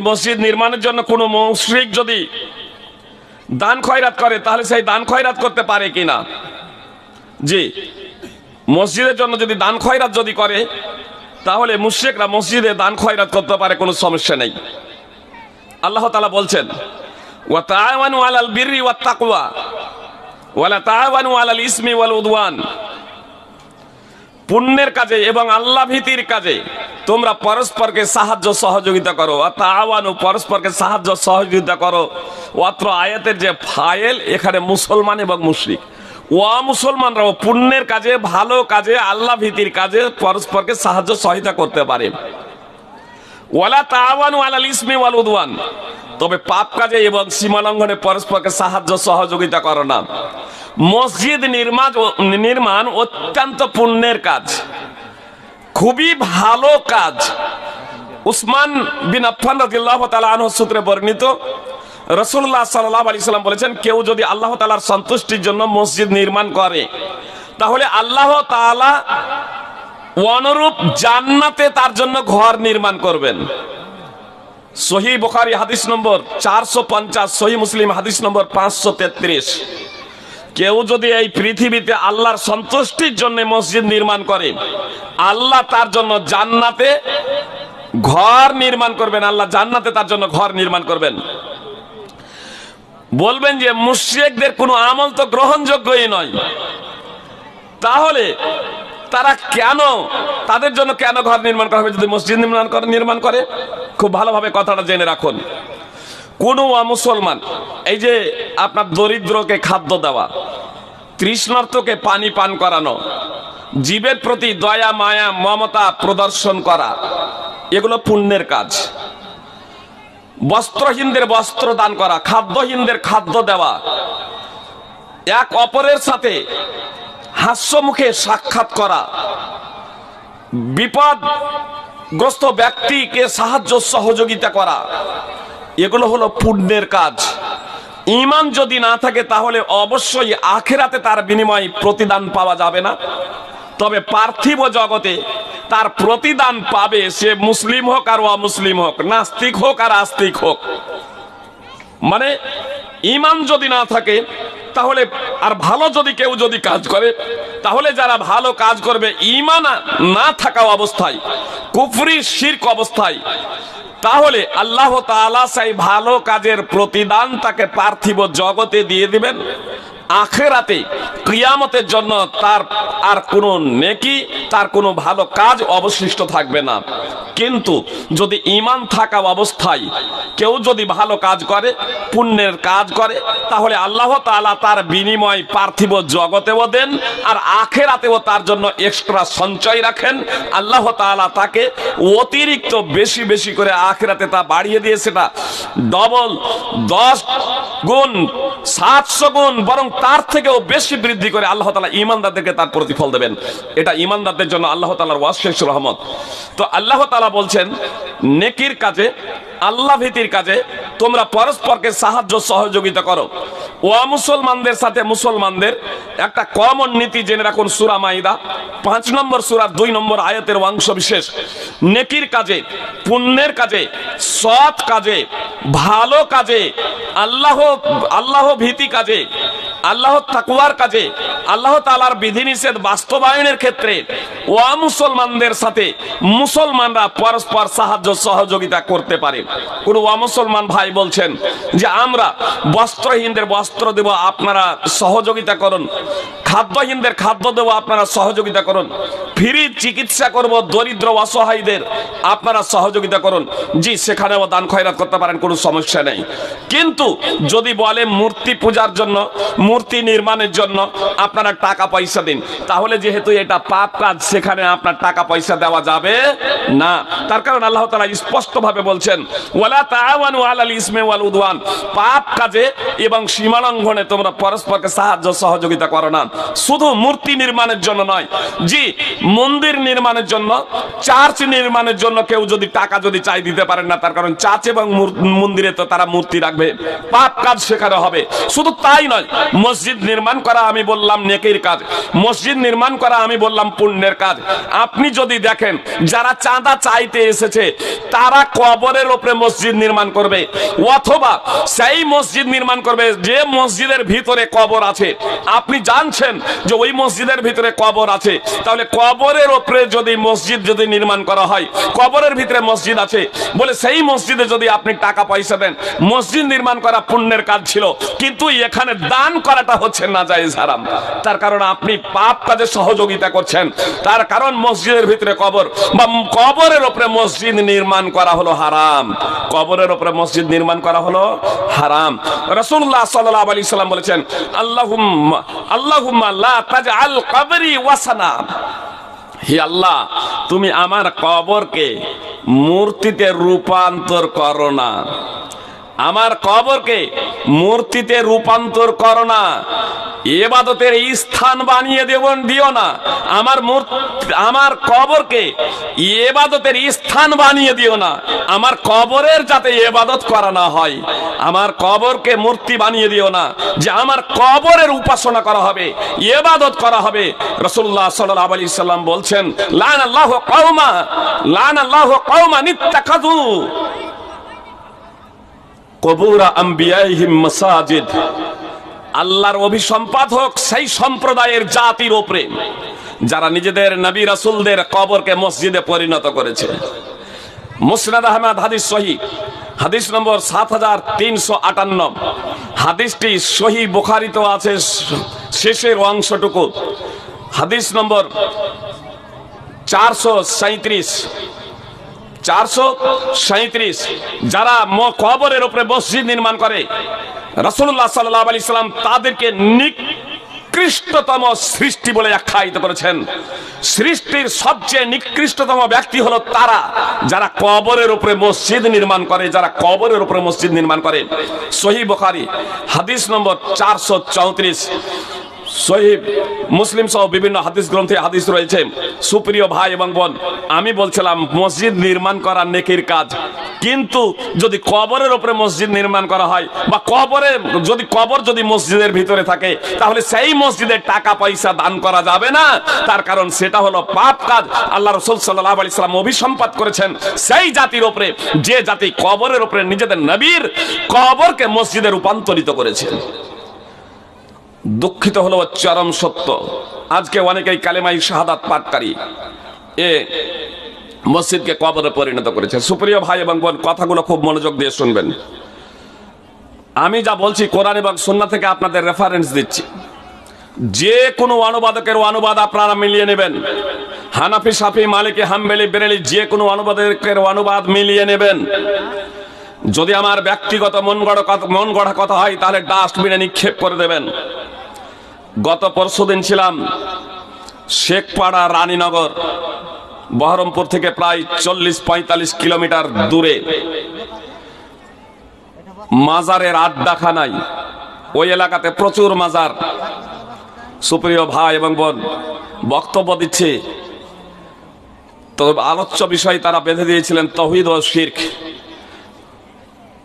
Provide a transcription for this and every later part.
মসজিদ নির্মাণের জন্য কোনো মুশরিক যদি দান খয়রাত করে, তাহলে সেই দান খয়রাত করতে পারে কিনা? জি। মসজিদের জন্য যদি দান খয়রাত যদি করে, তাহলে মুশরিকরা মসজিদে দান খয়রাত করতে পারে, কোনো সমস্যা নেই। আল্লাহ তাআলা বলছেন, ওয়া তাআওয়ানু আলাল বিররি ওয়াত তাকওয়া ওয়ালা তাআওয়ানু আলাল ইসমি ওয়াল উদওয়ান। পুণ্যের কাজে এবং আল্লাহ ভীতির কাজে তোমরা পরস্পরকে সাহায্য সহযোগিতা করো। তাওয়ানু পরস্পরকে সাহায্য সহযোগিতা করো। অত্র আয়াতের যে ফাইল এখানে মুসলমান এবং মুশরিক। ওয়া মুসলমানরাও পুণ্যের কাজে, ভালো কাজে, আল্লাহ ভীতির কাজে পরস্পরকে সাহায্য সহায়তা করতে পারে। ওয়ালা তাওয়ানু আলাল ইসমি ওয়াল উদওয়ান। তবে পাপ কাজে এবং সীমালঙ্ঘনে পরস্পরকে সাহায্য সহযোগিতা করো না। মসজিদ নির্মাণ নির্মাণ অত্যন্ত পুণ্যের কাজ। খুবই ভালো কাজ। উসমান বিন আফফান রাদিয়াল্লাহু তাআলা আনহু সূত্রে বর্ণিত, রাসূলুল্লাহ সাল্লাল্লাহু আলাইহি সাল্লাম বলেছেন, কেউ যদি আল্লাহ তাআলার সন্তুষ্টির জন্য মসজিদ নির্মাণ করে, তাহলে আল্লাহ তাআলা অনুরূপ জান্নাতে তার জন্য ঘর নির্মাণ করবেন। সহি বুখারী হাদিস নম্বর চারশো পঞ্চাশ, সহি মুসলিম হাদিস নম্বর পাঁচশো তেত্রিশ। কেউ যদি এই পৃথিবীতে আল্লাহর সন্তুষ্টির জন্য মসজিদ নির্মাণ করে, আল্লাহ তার জন্য জান্নাতে ঘর নির্মাণ করবেন, আল্লাহ জান্নাতে তার জন্য ঘর নির্মাণ করবেন। বলবেন যে মুশ্রিকদের কোনো আমল তো গ্রহণযোগ্যই নয়। তাহলে তারা কেন? তাদের জন্য কেন ঘর নির্মাণ করা হবে? যদি মসজিদ নির্মাণ করে নির্মাণ করে, খুব ভালোভাবে কথাটা জেনে রাখুন। কোন মুসলমান, এই যে আপনার দরিদ্রকে খাদ্য দেওয়া, তৃষ্ণার্থকে পানি পান করানো, জীবের প্রতি দয়া, মায়া, মমতা প্রদর্শন করা, এগুলো পুণ্যের কাজ। বস্ত্রহীনদের বস্ত্র দান করা, খাদ্যহীনদের খাদ্য দেওয়া, এক অপরের সাথে হাস্য মুখে সাক্ষাৎ করা। বিপদগ্রস্ত ব্যক্তিকে সাহায্য সহযোগিতা করা। এগুলো হলো পুণ্যের কাজ। ইমান যদি না থাকে, তাহলে অবশ্যই আখেরাতে তার বিনিময় প্রতিদান পাওয়া যাবে না। তবে পার্থিব জগতে তার প্রতিদান পাবে সে মুসলিম হোক আর অমুসলিম হোক, নাস্তিক হোক আর আস্তিক হোক। মানে ইমান যদি না থাকে তাহলে আর ভালো যদি কেউ যদি কাজ করে, তাহলে যারা ভালো কাজ করবে ইমান না থাকা অবস্থায়, কুফরি, শির্ক অবস্থায়, তাহলে আল্লাহ তালা সেই ভালো কাজের প্রতিদান তাকে পার্থিব জগতে দিয়ে দিবেন। আখেরাতে কিয়ামতের জন্য তার আর কোনো নেকি, তার কোনো ভালো কাজ অবশিষ্ট থাকবে না। কিন্তু যদি ইমান থাকা অবস্থায় কেউ যদি ভালো কাজ করে, পুণ্যের কাজ করে, তাহলে আল্লাহ তাআলা তার বিনিময় পার্থিব জগতেও দেন আর আখেরাতেও তার জন্য এক্সট্রা সঞ্চয় রাখেন। আল্লাহ তাআলা তাকে অতিরিক্ত বেশি বেশি করে আখেরাতে তা বাড়িয়ে দিয়ে সেটা ডবল দশ গুণ, সাতশো গুণ, বরং তার থেকেও বেশি বৃদ্ধি করে আল্লাহ তালা ইমানদারদেরকে তার প্রতিফল দেবেন। এটা ইমানদারদের জন্য আল্লাহ তালার ওয়াশেষ রহমত। তো আল্লাহ তালা বলছেন, নেকির কাজে, আল্লাহ ভীতির কাজে তোমরা পরস্পরকে সাহায্য সহযোগিতা করো। ও মুসলমানদের সাথে মুসলমানদের একটা কমন নীতি জেনে রাখুন সুরা মাইদা, পাঁচ নম্বর সুরার দুই নম্বর আয়াতের অংশ বিশেষ। নেকির কাজে, পুণ্যের কাজে, সৎ কাজে, ভালো কাজে, আল্লাহ আল্লাহ ভীতি কাজে আল্লাহ থাকুয়ার কাজে, আল্লাহ তালার বিধিনিষেধ বাস্তবায়নের ক্ষেত্রে ও মুসলমানদের সাথে মুসলমানরা পরস্পর সাহায্য সহযোগিতা করতে পারে। কোন মুসলমান ভাই বলছেন যে, আমরা বস্ত্রহীনদের বস্ত্র দেব, আপনারা সহযোগিতা করুন। খাদ্যহীনদের খাদ্য দেব, আপনারা সহযোগিতা করুন। ফ্রি চিকিৎসা করব দরিদ্র অসহায়দের। আপনারা সহযোগিতা করুন। জি, সেখানেও দান খয়রাত করতে পারেন, কোনো সমস্যা নেই। কিন্তু যদি বলে মূর্তি পূজার জন্য, মূর্তি নির্মাণের জন্য আপনারা টাকা পয়সা দিন, তাহলে যেহেতু এটা পাপ কাজ, সেখানে আপনার টাকা পয়সা দেওয়া যাবে না। তার কারণ আল্লাহ তালা স্পষ্টভাবে বলছেন, ওয়ালা তাআওয়ানু আলাল ইসমি ওয়াল উদওয়ান। পাপ কাজে এবং সীমালঙ্ঘনে তোমরা পরস্পরকে সাহায্য, সহযোগিতা করো না। শুধু মূর্তি নির্মাণের জন্য নয়। জি মন্দির নির্মাণের জন্য, চার্চ নির্মাণের জন্য কেউ যদি টাকা যদি চাই দিতে পারেন না, তার কারণ চার্চ এবং মন্দিরে তো তারা মূর্তি রাখবে, পাপ কাজ সেখানে হবে। শুধু তাই নয়, মসজিদ নির্মাণ করা আমি বললাম নেকির কাজ, মসজিদ নির্মাণ করা আমি বললাম পুণ্যের কাজ। আপনি যদি দেখেন, যারা চাঁদা চাইতে এসেছে, তারা কবরের ওপরে মসজিদ নির্মাণ করবে, অথবা সেই মসজিদ নির্মাণ করবে যে মসজিদের ভিতরে কবর আছে। আপনি জানছেন যে ওই মসজিদের ভিতরে কবর আছে, তাহলে কবরের ওপরে যদি মসজিদ যদি নির্মাণ করা হয়, কবরের ভিতরে মসজিদ আছে। বলে সেই মসজিদে যদি আপনি টাকা পয়সা দেন, মসজিদ নির্মাণ করা পুণ্যের কাজ ছিল, কিন্তু এখানে দান করাটা হচ্ছে না যায় হারাম। তার কারণ আপনি পাপ কাজে সহযোগিতা করছেন। তার কারণ মসজিদের ভিতরে কবর, বা কবরের ওপরে মসজিদ নির্মাণ করা হলো হারাম। কবরের ওপরে মসজিদ নির্মাণ করা হলো হারাম। রাসূলুল্লাহ সাল্লাল্লাহু আলাইহি সাল্লাম বলেছেন, আল্লাহুম্মা লা তাজআল কবরি ওয়াসানা হে আল্লাহ তুমি আমার কবরকে মূর্তিতে রূপান্তর করো না। আমার কবরকে মূর্তিতে রূপান্তর করো না। এবাদতের স্থান বানিয়ে দেব, দিও না। আমার আমার কবরকে এবাদতের স্থান বানিয়ে দিও না। আমার কবরের যাতে এবাদত করা না হয়, আমার কবরকে মূর্তি বানিয়ে দিও না। যে আমার কবরের উপাসনা করা হবে, এবাদত করা হবে। রসুল্লাহ সাল্লাহ আলি সাল্লাম বলছেন লান আল্লাহ কৌমা লান আল্লাহ কৌমা নিত্যাকাদু কবুরা আম্বিয়াইহিম মাসাজিদ। আল্লাহর অভিসম্পাদ হোক সেই সম্প্রদায়ের জাতির ওপরে যারা নিজেদের নবী রাসূলদের কবরকে মসজিদে পরিণত করেছে। মুসনাদ আহমদ, হাদিস সহি, হাদিস নম্বর সাত হাজার তিনশো আটান্ন। হাদিসটি সহি বুখারিতেও আছে, শেষের অংশটুকু। হাদিস নম্বর চারশো সাঁত্রিশ চারশো সাঁত্রিশ যারা কবরের উপরে মসজিদ নির্মাণ করে রসুল্লাহ সাল্লাহ আলি সাল্লাম তাদেরকে নিকৃষ্টতম সৃষ্টি বলে আখ্যায়িত করেছেন। সৃষ্টির সবচেয়ে নিকৃষ্টতম ব্যক্তি হলো তারা, যারা কবরের উপরে মসজিদ নির্মাণ করে, যারা কবরের উপরে মসজিদ নির্মাণ করে। সহি বখারি, হাদিস নম্বর চারশো চৌত্রিশ। সহিব মুসলিম সহ বিভিন্ন হাদিস গ্রন্থে হাদিস রয়েছে। সুপ্রিয় ভাই এবং বোন, আমি বলছিলাম, মসজিদ নির্মাণ করা নেকির কাজ। কিন্তু যদি কবরের উপরে মসজিদ নির্মাণ করা হয় বা কবরে যদি কবর যদি মসজিদের ভিতরে থাকে, তাহলে সেই মসজিদের টাকা পয়সা দান করা যাবে না। তার কারণ সেটা হলো পাপ কাজ। আল্লাহ রসুল সাল্লাহ আলি সাল্লাম অভিসম্পাদ করেছেন, সেই জাতির উপরে, যে জাতি কবরের উপরে নিজেদের নবীর কবরকে মসজিদে রূপান্তরিত করেছেন দুঃখিত হলো চরম সত্য। আজকে অনেকেই কালেমাই শাহাদাত পাঠকারী। এ মসজিদকে কবরে পরিণত করেছে। সুপ্রিয় ভাই এবং বোন, কথাগুলো খুব মনোযোগ দিয়ে শুনবেন। আমি যা বলছি কোরআন এবং সন্না থেকে আপনাদের রেফারেন্স দিচ্ছি। যে কোনো অনুবাদকের অনুবাদ আপনারা মিলিয়ে নেবেন। হানাফি সাফি মালিকি, হামবেলি, বেরেলি, যে কোনো অনুবাদকের অনুবাদ মিলিয়ে নেবেন। যদি আমার ব্যক্তিগত মন গড়া মন গড়া কথা হয়, তাহলে ডাস্টবিনে নিক্ষেপ করে দেবেন। গত পরশুদিন ছিলাম শেখপাড়া রানীনগর, বহরমপুর থেকে প্রায় চল্লিশ পঁয়তাল্লিশ কিলোমিটার দূরে। মাজারের আড্ডাখানায় ওই এলাকাতে প্রচুর মাজার। সুপ্রিয় ভাই এবং বোন, বক্তব্য দিচ্ছে। তো আলোচ্য বিষয় তারা বেঁধে দিয়েছিলেন তহিদ ও শির্ক।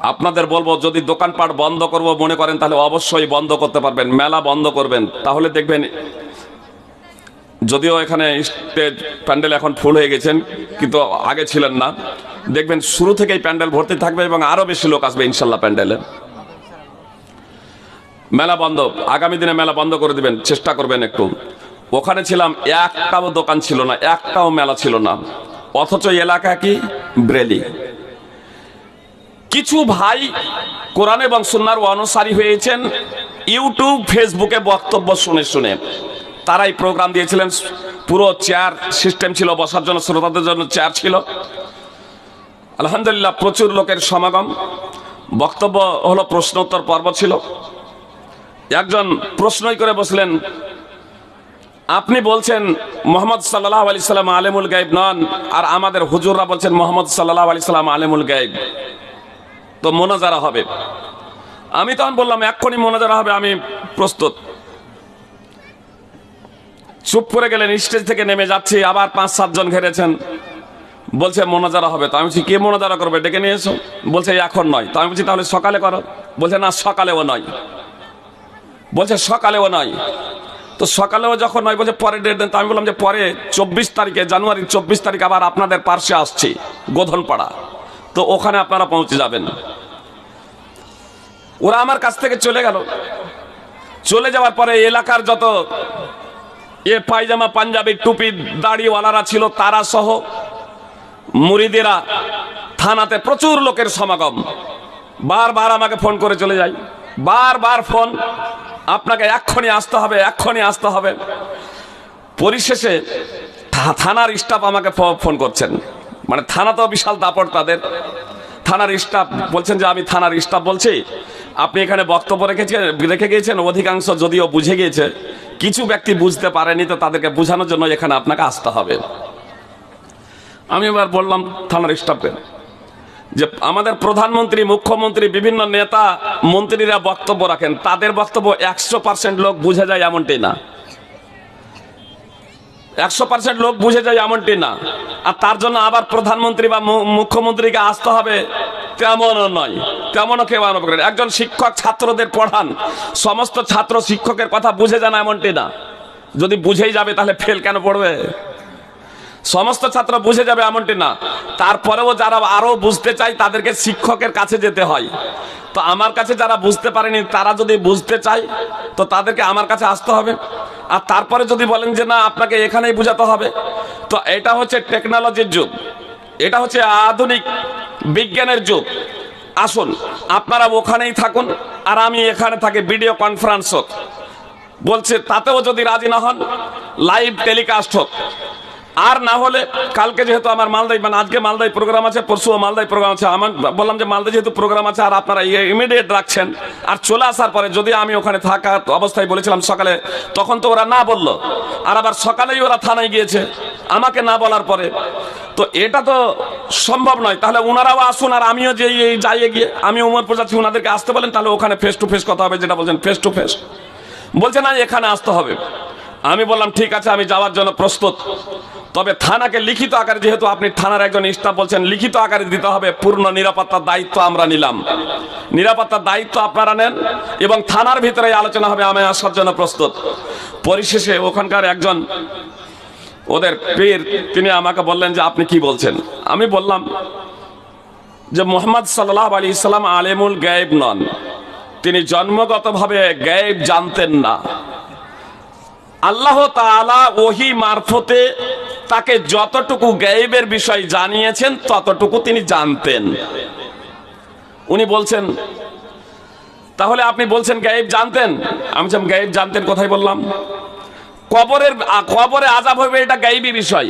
আপনাদের বলব, যদি দোকানপাট বন্ধ করব মনে করেন, তাহলে অবশ্যই বন্ধ করতে পারবেন, মেলা বন্ধ করবেন। তাহলে দেখবেন, যদিও এখানে স্টেজ প্যান্ডেল এখন ফুল হয়ে গেছেন, কিন্তু আগে ছিলেন না। দেখবেন, শুরু থেকেই প্যান্ডেল ভর্তি থাকবে এবং আরও বেশি লোক আসবে ইনশাল্লাহ প্যান্ডেলে। মেলা বন্ধ, আগামী দিনে মেলা বন্ধ করে দিবেন, চেষ্টা করবেন একটু। ওখানে ছিলাম, একটাও দোকান ছিল না, একটাও মেলা ছিল না। অথচ এলাকা কি? ব্রেলি। কিছু ভাই কোরআন এবং সুন্নার অনুসারী হয়েছেন, ইউটিউব, ফেসবুকে বক্তব্য শুনে শুনে। তারাই প্রোগ্রাম দিয়েছিলেন, পুরো চেয়ার সিস্টেম ছিল, বসার জন্য, শ্রোতাদের জন্য চেয়ার ছিল। আলহামদুলিল্লাহ, প্রচুর লোকের সমাগম। বক্তব্য হলো প্রশ্নোত্তর পর্ব ছিল। একজন প্রশ্নই করে বসলেন, আপনি বলছেন মোহাম্মদ সাল্লাহ আলি সাল্লাম আলেমুল গাইব নন, আর আমাদের হুজুররা বলছেন মোহাম্মদ সাল্লাহ আলি সাল্লাম আলেমুল গাইব তো মোনাজারা হবে। আমি তখন বললাম, এক্ষুনি মোনাজারা হবে, আমি প্রস্তুত। চুপ করে গেলেন, স্টেজ থেকে নেমে যাচ্ছি, আবার পাঁচ সাতজন ঘেরেছেন। বলছে, মোনাজারা হবে। তো আমি বলছি, কে মোনাজারা করবে? ডেকে নিয়ে এসো। বলছে, এখন নয়। তো আমি বলছি, তাহলে সকালে করো। বলছে, না, সকালেও নয়। বলছে, সকালেও নয়। তো সকালেও যখন নয়, বলছে পরে ডেট দেন। তো আমি বললাম যে, পরে চব্বিশ তারিখে, জানুয়ারির চব্বিশ তারিখ আবার আপনাদের পার্শ্বে আসছি গোধনপাড়া তো ওখানে আপনারা পৌঁছে যাবেন। ওরা আমার কাছ থেকে চলে গেল। চলে যাওয়ার পরে এলাকার যত এ পায়জামা, পাঞ্জাবি, টুপি, দাড়িওয়ালারা ছিল, তারা সহ মুরিদেরা থানাতে প্রচুর লোকের সমাগম। বারবার আমাকে ফোন করে চলে যাই বারবার ফোন। আপনাকে এক্ষুনি আসতে হবে, এক্ষুনি আসতে হবে। পরিশেষে থানার স্টাফ আমাকে ফোন করছেন। মানে থানা তো বিশাল দাপট তাদের। থানার স্টাফ বলছেন যে, আমি থানার স্টাফ বলছি, আপনি এখানে বক্তব্য রেখেছেন রেখে গিয়েছেন অধিকাংশ যদিও বুঝে গিয়েছে। কিছু ব্যক্তি বুঝতে পারেনি তো তাদেরকে বোঝানোর জন্য এখানে আপনাকে আসতে হবে। আমি এবার বললাম থানার স্টাফকে যে, আমাদের প্রধানমন্ত্রী, মুখ্যমন্ত্রী, বিভিন্ন নেতা, মন্ত্রীরা বক্তব্য রাখেন। তাদের বক্তব্য একশো পার্সেন্ট লোক বুঝে যায় এমনটি না। একশো পার্সেন্ট লোক বুঝে যায় এমনটি না। আর তার জন্য আবার প্রধানমন্ত্রী বা মুখ্যমন্ত্রীকে আসতে হবে, তেমনও নয়। তেমনও কেউ আরম্ভ করেন একজন শিক্ষক ছাত্রদের পড়ান, সমস্ত ছাত্র শিক্ষকের কথা বুঝে যান এমনটি না। যদি বুঝেই যাবে, তাহলে ফেল কেন পড়বে? সমস্ত ছাত্র বুঝে যাবে এমনটি না। তারপরেও যারা আরও বুঝতে চায়, তাদেরকে শিক্ষকের কাছে যেতে হয়। তো আমার কাছে যারা বুঝতে পারেনি, তারা যদি বুঝতে চায়, তো তাদেরকে আমার কাছে আসতে হবে। আর তারপরে যদি বলেন যে না, আপনাকে এখানেই বুঝাতে হবে, তো এটা হচ্ছে টেকনোলজির যুগ। এটা হচ্ছে আধুনিক বিজ্ঞানের যুগ। আসুন, আপনারা ওখানেই থাকুন, আর আমি এখানে থাকি ভিডিও কনফারেন্স হোক। বলছে, তাতেও যদি রাজি না হন লাইভ টেলিকাস্ট হোক। আর না হলে কালকে যেহেতু আমার মালদাই মানে আজকে মালদাই প্রোগ্রাম আছে, পরশুও মালদাই প্রোগ্রাম আছে, আমার বললাম যে মালদায় যেহেতু প্রোগ্রাম আছে, আর আপনারা ইয়ে ইমিডিয়েট রাখছেন, আর চলে আসার পরে যদি আমি ওখানে থাকা অবস্থায় বলেছিলাম সকালে, তখন তো ওরা না বলল। আর আবার সকালেই ওরা থানায় গিয়েছে, আমাকে না বলার পরে। তো এটা তো সম্ভব নয়। তাহলে ওনারাও আসুন, আর আমিও যে এই যাইয়ে গিয়ে, আমি উমরপুর যাচ্ছি ওনাদেরকে আসতে বলেন, তাহলে ওখানে ফেস টু ফেস কথা হবে, যেটা বলছেন ফেস টু ফেস বলছে, না, এখানে আসতে হবে। আমি বললাম, ঠিক আছে, আমি যাওয়ার জন্য প্রস্তুত। তবে থানাকে লিখিত আকারে, যেহেতু আপনি থানার একজন স্টাফ বলছেন, লিখিত আকারে দিতে হবে, পূর্ণ নিরাপত্তার দায়িত্ব আমরা নিলাম। নিরাপত্তার দায়িত্ব আপনারা নেন এবং থানার ভিতরে আলোচনা হবে, আমি আসার জন্য প্রস্তুত। পরিশেষে ওখানকার একজন, ওদের পীর, তিনি আমাকে বললেন যে আপনি কি বলছেন? আমি বললাম যে মোহাম্মদ সাল্লাহ আলী ইসলাম আলেমুল গায়েব নন। তিনি জন্মগতভাবে গায়েব জানতেন না। আল্লাহ তাআলা ওহি মারফতে তাকে যতটুকু গায়েবের বিষয় জানিয়েছেন, ততটুকু তিনি জানতেন। উনি বলছেন, তাহলে আপনি বলছেন গায়েব জানতেন? আমি বলছিলাম গায়েব জানতেন কোথায় বললাম? কবরের, কবরে আজাব হবে এটা গাইবি বিষয়।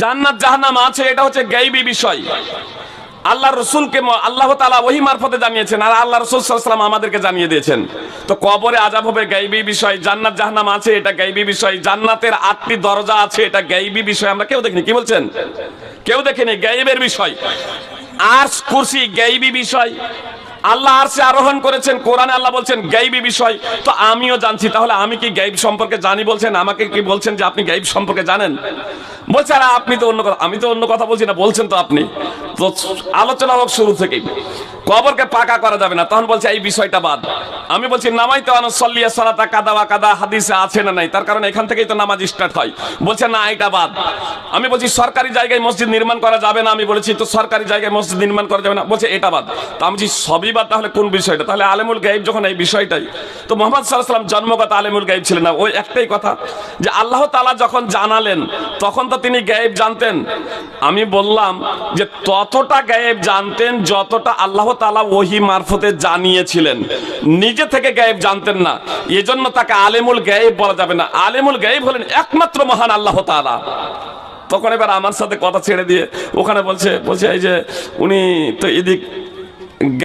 জান্নাত জাহান্নাম আছে, এটা হচ্ছে গাইবি বিষয়। আল্লাহ রসুলকে আল্লাহ তালা ওহি মারফতে জানিয়েছেন আর আল্লাহ রসুল সাল্লাম আমাদেরকে জানিয়ে দিয়েছেন। তো কবরে আজাব হবে, গাইবি বিষয়, জান্নাত জাহান্নাম আছে, এটা গাইবি বিষয়, জান্নাতের আটটি দরজা আছে, এটা গাইবি বিষয়, আমরা কেউ দেখিনি, কি বলছেন? কেউ দেখেনি, গাইবের বিষয়। আর কুরসি, গাইবি বিষয়। আল্লাহ আরশে আরোহণ করেছেন, কোরআনে আল্লাহ বলছেন, গাইবি বিষয়। তো আমিও জানছি, তাহলে আমি কি গাইব সম্পর্কে জানি বলছেন? আমাকে কি বলছেন যে আপনি গাইব সম্পর্কে জানেন? বলছে, আরে, আপনি তো অন্য কথা আমি তো অন্য কথা বলছি না, বলছেন তো আপনি। আলোচনা হোক শুরু থেকেই। কবরকে পাকা করা যাবে না। তখন বলছে, এই বিষয়টা বাদ। আমি বলছি নামাই তো সল্লিয়া সালাতা কাদা বা কাদা, হাদিসে আছে না নাই? তার কারণ এখান থেকেই তো নামাজ স্টার্ট হয়। বলছে, না, এটা বাদ। আমি বলছি, সরকারি জায়গায় মসজিদ নির্মাণ করা যাবে না? আমি বলেছি, তো সরকারি জায়গায় মসজিদ নির্মাণ করা যাবে না? বলছে, এটা বাদ। তো আমি বলছি, সবই বাদ, তাহলে কোন বিষয়টা? তাহলে আলেমুল গাইব যখন এই বিষয়টাই, তো মোহাম্মদ সাল্লাম জন্মগত আলেমুল গাইব ছিলেন না। ওই একটাই কথা, যে আল্লাহ তালা যখন জানালেন, তখন তো তিনি গায়েব জানতেন। আমি বললাম যে ততটা গায়েব জানতেন, যতটা আল্লাহ তালা ওহি মারফতে জানিয়েছিলেন। নিজে থেকে গায়েব জানতেন না। এজন্য তাকে আলেমুল গায়েব বলা যাবে না। আলেমুল গায়েব হলেন একমাত্র মহান আল্লাহ তালা তখন এবার আমার সাথে কথা ছেড়ে দিয়ে ওখানে বলছে বলছে, এই যে উনি তো এদিক